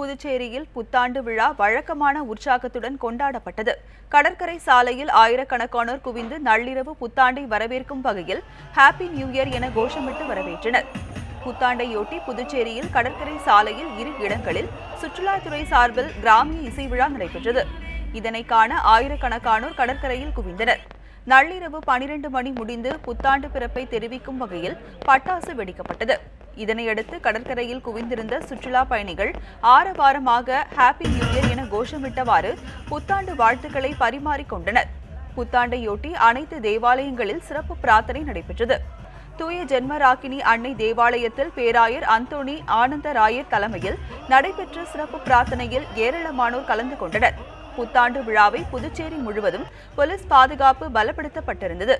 புதுச்சேரியில் புத்தாண்டு விழா வழக்கமான உற்சாகத்துடன் கொண்டாடப்பட்டது. கடற்கரை சாலையில் ஆயிரக்கணக்கானோர் குவிந்து நள்ளிரவு புத்தாண்டை வரவேற்கும் வகையில் ஹாப்பி நியூ இயர் என கோஷமிட்டு வரவேற்றனர். புத்தாண்டையொட்டி புதுச்சேரியில் கடற்கரை சாலையில் இரு இடங்களில் சுற்றுலாத்துறை சார்பில் கிராமிய இசை விழா நடைபெற்றது. இதனை காண ஆயிரக்கணக்கானோர் கடற்கரையில் குவிந்தனர். நள்ளிரவு பனிரெண்டு மணி முடிந்து புத்தாண்டு பிறப்பை தெரிவிக்கும் வகையில் பட்டாசு வெடிக்கப்பட்டது. இதனையடுத்து கடற்கரையில் குவிந்திருந்த சுற்றுலா பயணிகள் ஆரவாரமாக ஹாப்பி நியூ இயர் என கோஷமிட்டவாறு புத்தாண்டு வாழ்த்துக்களை பரிமாறிக்கொண்டனர். புத்தாண்டையொட்டி அனைத்து தேவாலயங்களில் சிறப்பு பிரார்த்தனை நடைபெற்றது. தூய ஜென்மராக்கினி அன்னை தேவாலயத்தில் பேராயர் அந்தோணி ஆனந்தராயர் தலைமையில் நடைபெற்ற சிறப்பு பிரார்த்தனையில் ஏராளமானோர் கலந்து கொண்டனர். புத்தாண்டு விழாவை புதுச்சேரி முழுவதும் போலீஸ் பாதுகாப்பு பலப்படுத்தப்பட்டிருந்தது.